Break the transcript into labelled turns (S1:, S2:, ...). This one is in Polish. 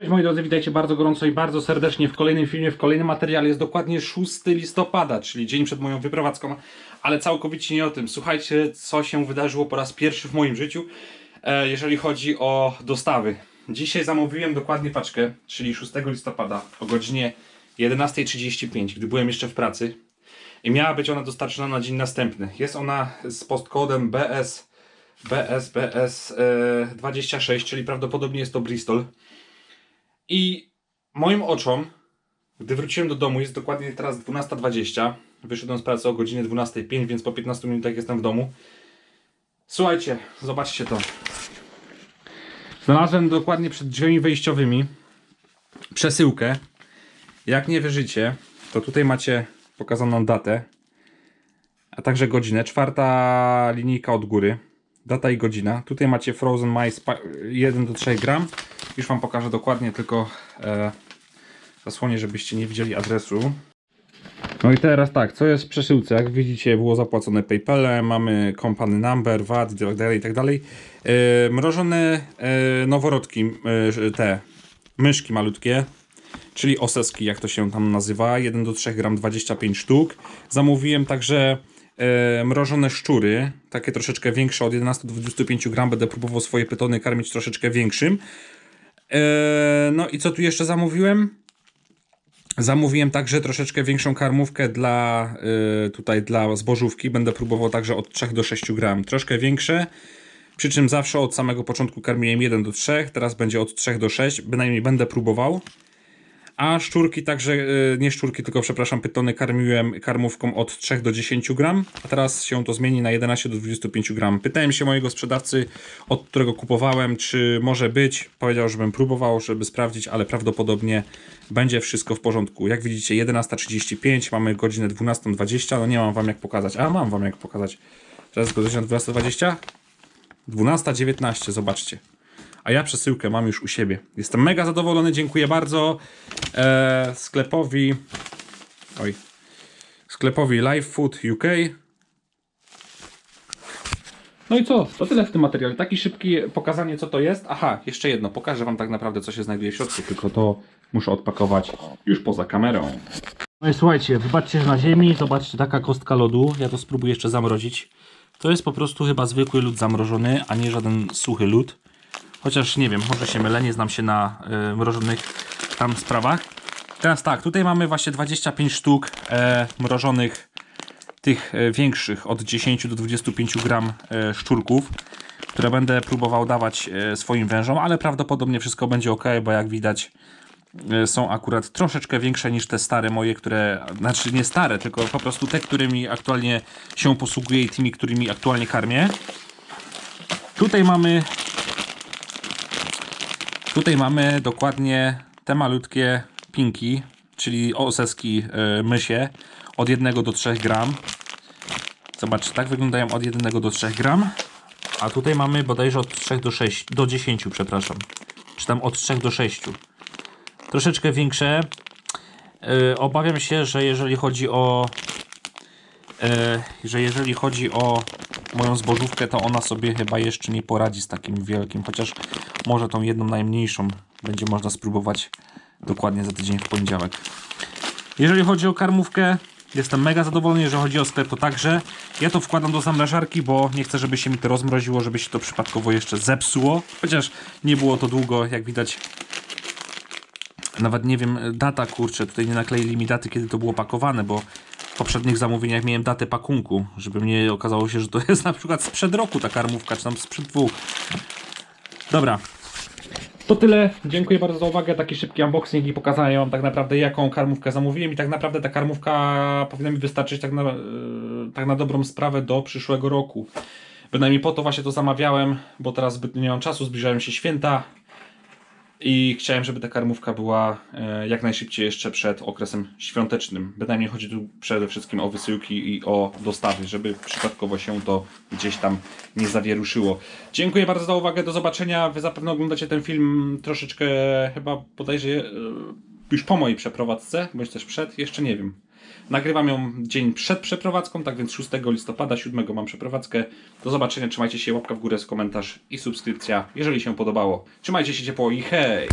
S1: Cześć moi drodzy, witajcie bardzo gorąco i bardzo serdecznie w kolejnym filmie, w kolejnym materiale. Jest dokładnie 6 listopada, czyli dzień przed moją wyprowadzką, ale całkowicie nie o tym. Słuchajcie, co się wydarzyło po raz pierwszy w moim życiu, e, jeżeli chodzi o dostawy. Dzisiaj zamówiłem dokładnie paczkę, czyli 6 listopada o godzinie 11.35, gdy byłem jeszcze w pracy. I miała być ona dostarczona na dzień następny. Jest ona z postkodem BS, BS, BS e, 26, czyli prawdopodobnie jest to Bristol. I moim oczom, gdy wróciłem do domu, jest dokładnie teraz 12.20. Wyszedłem z pracy o godzinie 12.05, więc po 15 minutach jestem w domu. Słuchajcie, zobaczcie to. Znalazłem dokładnie przed drzwiami wejściowymi przesyłkę. Jak nie wierzycie, to tutaj macie pokazaną datę, a także godzinę. Czwarta linijka od góry. Data i godzina. Tutaj macie Frozen Mice pa- 1 do 3 gram. Już Wam pokażę dokładnie, tylko e, zasłonię, żebyście nie widzieli adresu. No i teraz tak, co jest w przesyłce? Jak widzicie, było zapłacone PayPalem, mamy company number, VAT i tak dalej, i tak. E, mrożone e, noworodki, e, te myszki malutkie, czyli oseski, jak to się tam nazywa, 1 do 3 gram 25 sztuk. Zamówiłem także e, mrożone szczury, takie troszeczkę większe, od 11 do 25 gram. Będę próbował swoje pytony karmić troszeczkę większym. E, no i co tu jeszcze zamówiłem? Zamówiłem także troszeczkę większą karmówkę dla y, tutaj dla zbożówki. Będę próbował także od 3 do 6 gram. Troszkę większe. Przy czym zawsze od samego początku karmiłem 1 do 3, teraz będzie od 3 do 6, bynajmniej będę próbował. A szczurki także, y, nie szczurki, tylko przepraszam, pytony karmiłem karmówką od 3 do 10 gram, a teraz się to zmieni na 11 do 25 gram. Pytałem się mojego sprzedawcy, od którego kupowałem, czy może być. Powiedział, żebym próbował, żeby sprawdzić, ale prawdopodobnie będzie wszystko w porządku. Jak widzicie, 11.35, mamy godzinę 12.20, no nie mam wam jak pokazać. A, mam wam jak pokazać. Teraz jest godzina 12.20? 12.19, zobaczcie. A ja przesyłkę mam już u siebie. Jestem mega zadowolony, dziękuję bardzo e, sklepowi. Oj. Sklepowi Live Food UK. No i co? To tyle w tym materiale. Taki szybki pokazanie, co to jest. Aha, jeszcze jedno. Pokażę Wam tak naprawdę, co się znajduje w środku, tylko to muszę odpakować już poza kamerą. No i słuchajcie, wybaczcie, że na ziemi, zobaczcie, taka kostka lodu. Ja to spróbuję jeszcze zamrozić. To jest po prostu chyba zwykły lód zamrożony, a nie żaden suchy lód. Chociaż nie wiem, może się mylę, nie znam się na y, mrożonych tam sprawach. Teraz tak, tutaj mamy właśnie 25 sztuk e, mrożonych tych e, większych od 10 do 25 gram e, szczurków, które będę próbował dawać e, swoim wężom, ale prawdopodobnie wszystko będzie ok, bo jak widać e, są akurat troszeczkę większe niż te stare moje, które, znaczy nie stare, tylko po prostu te, którymi aktualnie się posługuję i tymi, którymi aktualnie karmię. Tutaj mamy Tutaj mamy dokładnie te malutkie pinki, czyli oseski y, mysie od 1 do 3 gram. Zobaczcie, tak wyglądają od 1 do 3 gram. A tutaj mamy bodajże od 3 do 6, do 10, przepraszam. Czy tam od 3 do 6. Troszeczkę większe. Y, obawiam się, że jeżeli chodzi o y, że jeżeli chodzi o moją zbożówkę, to ona sobie chyba jeszcze nie poradzi z takim wielkim, chociaż może tą jedną najmniejszą będzie można spróbować dokładnie za tydzień w poniedziałek. Jeżeli chodzi o karmówkę, jestem mega zadowolony. Jeżeli chodzi o sklep, to także. Ja to wkładam do zamrażarki, bo nie chcę, żeby się mi to rozmroziło, żeby się to przypadkowo jeszcze zepsuło. Chociaż nie było to długo, jak widać. Nawet nie wiem, data kurczę, tutaj nie nakleili mi daty, kiedy to było pakowane, bo poprzednich zamówieniach miałem datę pakunku, żeby nie okazało się, że to jest na przykład sprzed roku ta karmówka, czy tam sprzed dwóch. Dobra. To tyle. Dziękuję bardzo za uwagę. Taki szybki unboxing i pokazanie Wam tak naprawdę jaką karmówkę zamówiłem i tak naprawdę ta karmówka powinna mi wystarczyć tak na, e, tak na dobrą sprawę do przyszłego roku. Bynajmniej po to właśnie to zamawiałem, bo teraz zbytnio nie mam czasu, zbliżają się święta i chciałem, żeby ta karmówka była e, jak najszybciej jeszcze przed okresem świątecznym. Bynajmniej chodzi tu przede wszystkim o wysyłki i o dostawy, żeby przypadkowo się to gdzieś tam nie zawieruszyło. Dziękuję bardzo za uwagę, do zobaczenia. Wy zapewne oglądacie ten film troszeczkę chyba bodajże e, już po mojej przeprowadzce, bądź też przed, jeszcze nie wiem. Nagrywam ją dzień przed przeprowadzką, tak więc 6 listopada, 7 mam przeprowadzkę. Do zobaczenia, trzymajcie się, łapka w górę, komentarz i subskrypcja, jeżeli się podobało. Trzymajcie się ciepło i hej!